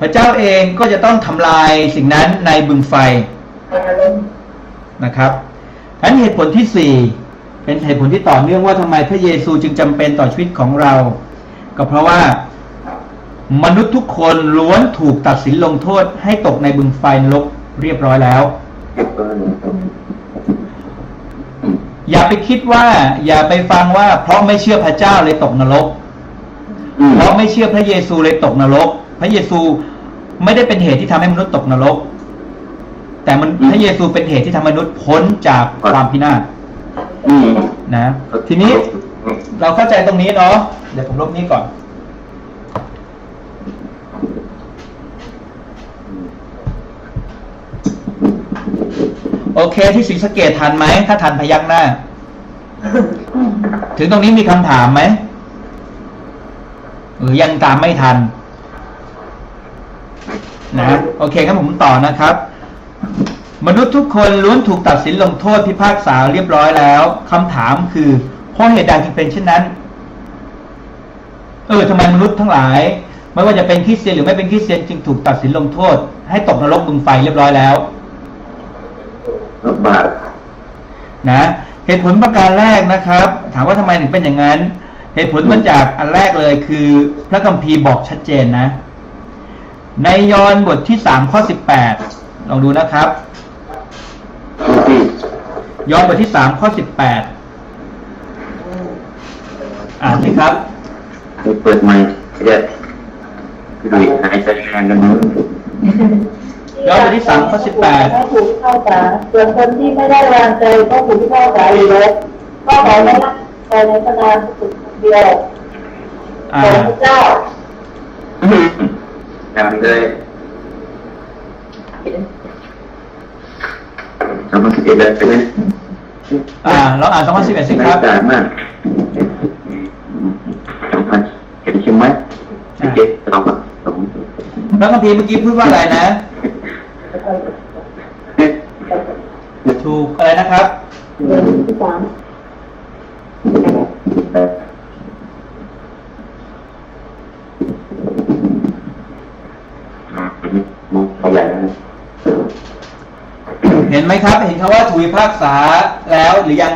พระเจ้าเองก็จะต้องทำลายสิ่งนั้นในบึงไฟนะครับอันเหตุผลที่สี่เป็นเหตุผลที่ต่อเนื่องว่าทำไมพระเยซูจึงจำเป็นต่อชีวิตของเรา ก็เพราะว่ามนุษย์ทุกคนล้วนถูกตัดสินลงโทษให้ตกในบึงไฟนรกเรียบร้อยแล้ว อย่าไปคิดว่า อย่าไปฟังว่า เพราะไม่เชื่อพระเจ้าเลยตกนรก เพราะไม่เชื่อพระเยซูเลยตกนรก พระเยซูไม่ได้เป็นเหตุที่ทำให้มนุษย์ตกนรก แต่มันพระเยซูเป็นเหตุที่ทำให้มนุษย์พ้นจากความพินาศอืมนะ ทีนี้เราเข้าใจตรงนี้เนาะเดี๋ยวผมลบนี้ก่อน โอเคที่ศรีสะเกดทันไหม ถ้าทันพยักหน้า ถึงตรงนี้มีคำถามไหมหรือยังตามไม่ทัน นะโอเคครับผมต่อนะครับ มนุษย์ทุกคนล้วนถูกตัดสินลงโทษพิพากษาเรียบร้อยแล้วคำถามคือเพราะเหตุใดจึงเป็นเช่นนั้น เออทำไมมนุษย์ทั้งหลาย ไม่ว่าจะเป็นคริสเตียนหรือไม่เป็นคริสเตียนจึงถูกตัดสินลงโทษ ให้ตกนรกบึงไฟเรียบร้อยแล้วลำบากนะเหตุผลประการแรกนะครับ ถามว่าทำไมถึงเป็นอย่างนั้น เหตุผลมาจากอันแรกเลยคือ พระคัมภีร์บอกชัดเจนนะ ในยอห์นบทที่สามข้อสิบแปดลองดูนะครับที่ยอห์นบทที่สามข้อสิบแปดอ่านสิครับให้เปิดไมค์จะได้คือดูหายใจแรงกันมั้งยอห์นบทที่สามข้อสิบแปดก็ถูกเข้าสาส่วนคนที่ไม่ได้วางใจก็ถูกเข้าสาอยู่ลบก็ขอไม่รักใจในพระนามพระสุดเดียวอ่าของพระเจ้า อย่างเลยสามสิบเอ็ดเลยไปเลยอ่าเราอ่านสองข้อสิบเอ็ดสิครับจ่ายมากสองพันเห็นใช่ไหมสิบเจ็ดสองพันสองพระคัมภีร์เมื่อกี้พูดว่าอะไรนะ เห็นไหมครับ เห็นคำว่าถูกพิพากษาแล้วหรือยัง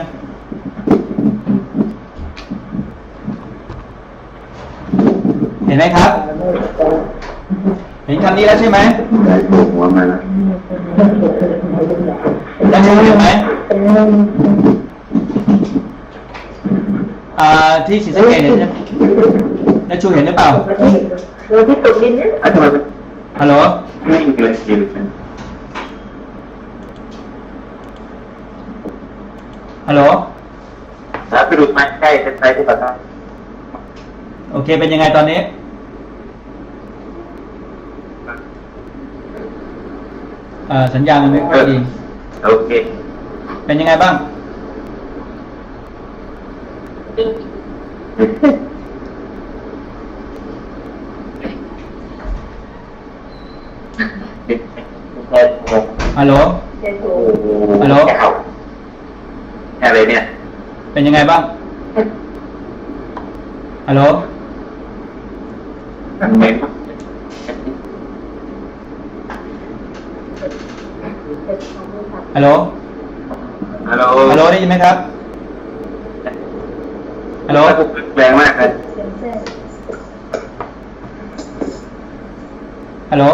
เห็นไหมครับ เห็นคำนี้แล้วใช่ไหมได้โผล่หัวมาแล้วแล้วชูเห็นไหมอ่าที่ศรีสะเกษเห็นแล้วชูเห็นหรือเปล่าเราที่ตกดินเนี่ยอะทำไมฮัลโหลไม่มีเลยยืน ฮัลโหลถ้าไปดูไม้ใกล้ใกล้ที่ปากกาโอเค เป็นยังไงตอนนี้ เอ่อ สัญญาณมันไม่ค่อยดีโอเค เป็นยังไงบ้าง ฮัลโหลเจ็ดถูฮัลโหล อะไรเนี่ย เป็นยังไงบ้าง ฮัลโหลไม่ฮัลโหล ฮัลโหลฮัลโหลได้ยินไหมครับ ฮัลโหลแรงมากเลยฮัลโหล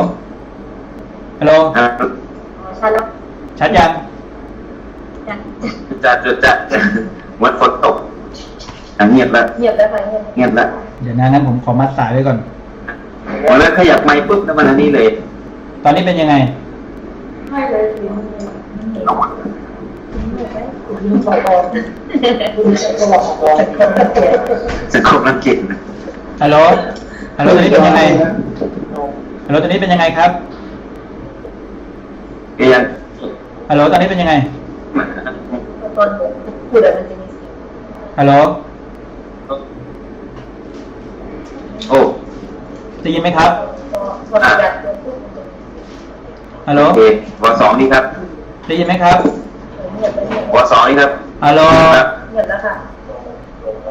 ฮัลโหล ชันแล้วชัดยัง จัดจัดจัดวัดฝนตกเงียบแล้วเงียบแล้วไปเงียบเงียบแล้วเดี๋ยวนะงั้นผมขอมัดสายไว้ก่อนวันแล้วขยับไม้ปุ๊บแล้วมันอันนี้เลยตอนนี้เป็นยังไงให้เลยสิยืมสอบอยืมสอบอสังคมรังเกียจนะฮัลโหล ฮัลโหลตอนนี้เป็นยังไง ฮัลโหลตอนนี้เป็นยังไงครับก็ยังฮัลโหลตอนนี้เป็นยังไง ตอนพูดอะไรมันจะมีฮัลโหลโอ้ได้ยินไหมครับ พอพอประหยัดพูดฮัลโหล โอเควอสองนี่ครับได้ยินไหมครับเงียบไปเงียบวอสองนี่ครับฮัลโหลเงียบแล้วค่ะ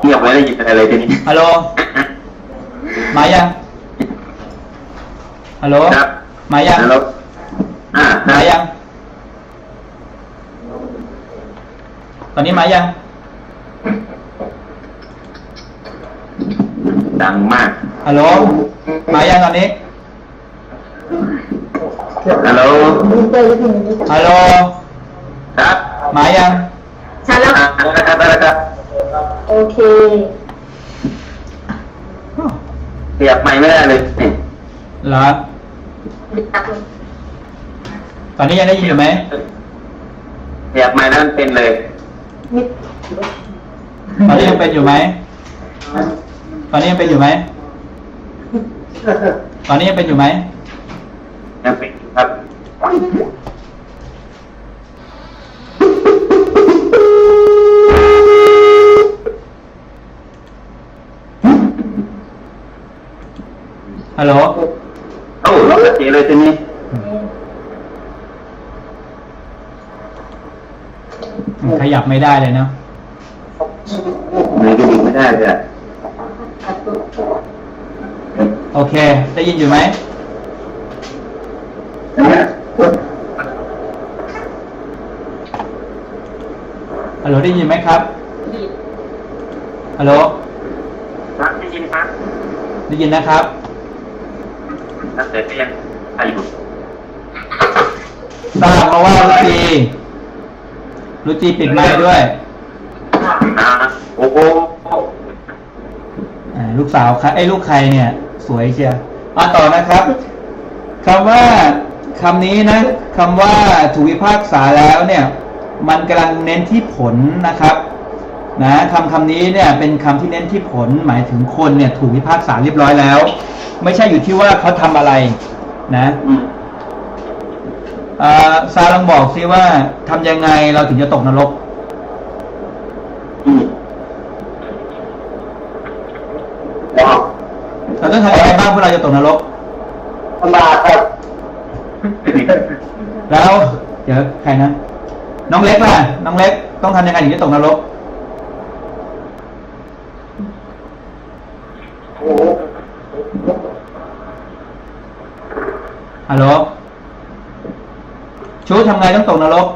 เงียบไว้ได้ยินอะไรทีนี้ฮัลโหล มายัง ฮัลโหล ครับมายัง ฮัลโหลอ่าคมารับยัง อนนี้มายัง ดังมาก ฮัลโหล มายังตอนนี้ ฮัลโหล ฮัลโหล ครับ มายังชัดแล้วอ่าได้ครับได้ครับ โอเคเสียบไม้ไม่ได้เลยนี่เหรอตอนนี้ยังได้ยินอยู่ไหมเสียบไม้แล้วมันเป็นเลย ตอนนี้ยังเป็นอยู่ไหม ตอนนี้ยังเป็นอยู่ไหม ตอนนี้ยังเป็นอยู่ไหมยังเป็นครับ ฮัลโหล โอ้รถเสียเลยทีนี้ ขยับไม่ได้เลยเนาะมือก็ดีไม่ได้เลยอะโอเค ได้ยินอยู่ไหมฮัลโหลได้ยินไหมครับฮัลโหลครับได้ยินครับได้ยินนะครับนักเตะก็ยังอายุทราบมาว่ารุ จีรุจีปิดไมค์ด้วยอ่าโอ้โหอ่าลูกสาวครับไอ้ยลูกใครเนี่ย สวยเชียวอ่าต่อนะครับคำว่าคำนี้นะคำว่าถูกพิพากษาแล้วเนี่ย มันกำลังเน้นที่ผลนะครับนะคำคำนี้เนี่ยเป็นคำที่เน้นที่ผลหมายถึงคนเนี่ย ถูกพิพากษาเรียบร้อยแล้ว ไม่ใช่อยู่ที่ว่าเขาทำอะไรนะ อืม ซาลองบอกซิว่าทำยังไงเราถึงจะตกนรกอืมว้าวเราต้องทำยังไงบ้างเพื่อเราจะตกนรกลำบากครับแล้วเดี๋ยวใครนะน้องเล็กล่ะ น้องเล็ก ต้องทำยังไงถึงจะตกนรกโอ้โหฮัลโหล ชูทำไงต้องตกนรก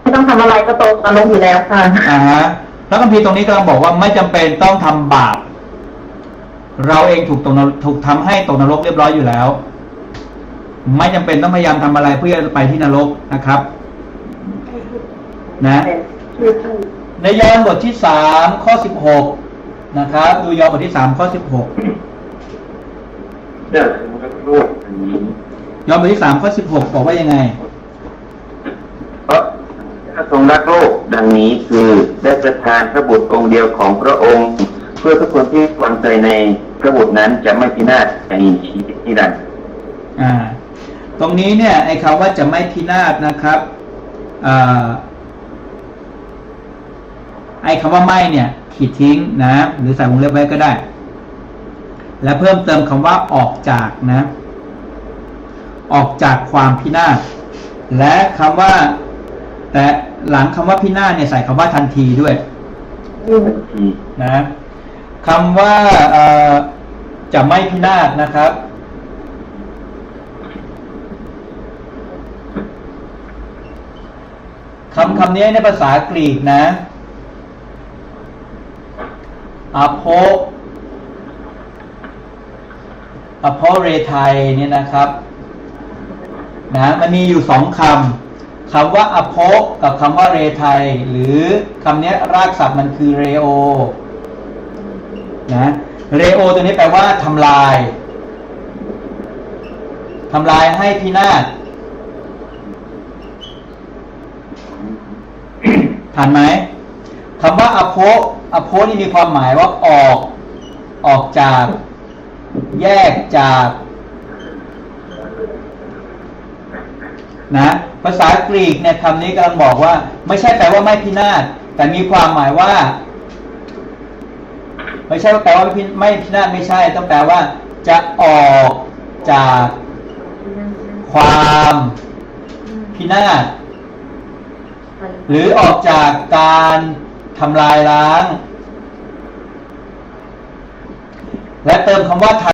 ไม่ต้องทำอะไรก็ตกนรกอยู่แล้วค่ะ อ่าฮะแล้วคัมภีร์ตรงนี้กำลังบอกว่าไม่จำเป็นต้องทำบาป เราเองถูกตกนรกถูกทำให้ตกนรกเรียบร้อยอยู่แล้ว ไม่จำเป็นต้องพยายามทำอะไรเพื่อจะไปที่นรกนะครับ นะ ในยอห์นบทที่สามข้อสิบหกนะครับ ดูยอห์นบทที่สามข้อสิบหกเดี๋ยวมันก็รูดอันนี้ ยอห์นบทที่สามข้อสิบหกบอกว่ายังไงเพราะพระทรงรักโลกดังนี้คือได้ประทานพระบุตรองค์เดียวของพระองค์ เพื่อทุกคนที่วางใจในพระบุตรนั้นจะไม่พินาศแต่มีชีวิตนิรันดร์อ่า ตรงนี้เนี่ยไอ้คำว่าจะไม่พินาศนะครับอ่าไอ้คำว่าไม่เนี่ย ขีดทิ้งนะ หรือใส่วงเล็บไว้ก็ได้ และเพิ่มเติมคำว่าออกจากนะ ออกจากความพินาศและคำว่า แต่หลังคำว่าพินาศเนี่ยใส่คำว่าทันทีด้วยทันทีนะคำว่าเอ่อจะไม่พินาศนะครับ คำคำนี้ในภาษากรีกนะอโพอโพเรไทยเนี่ยนะครับ นะมันมีอยู่สองคำคำว่าอโพกับคำว่าเรไทย หรือคำนี้รากศัพท์มันคือเรโอนะเรโอตัวนี้แปลว่าทำลายทำลายให้พินาศผ่านไหมคำว่าอโพอโพนี่มีความหมายว่าออก ออกจาก แยกจาก นะภาษากรีกเนี่ยคำนี้กำลังบอกว่า ไม่ใช่แปลว่าไม่พินาศแต่มีความหมายว่า ไม่ใช่ว่าแปลว่าไม่พิไม่พินาศไม่ใช่ ต้องแปลว่า จะออกจากความพินาศหรือออกจากการทำลายล้าง และเติมคำว่า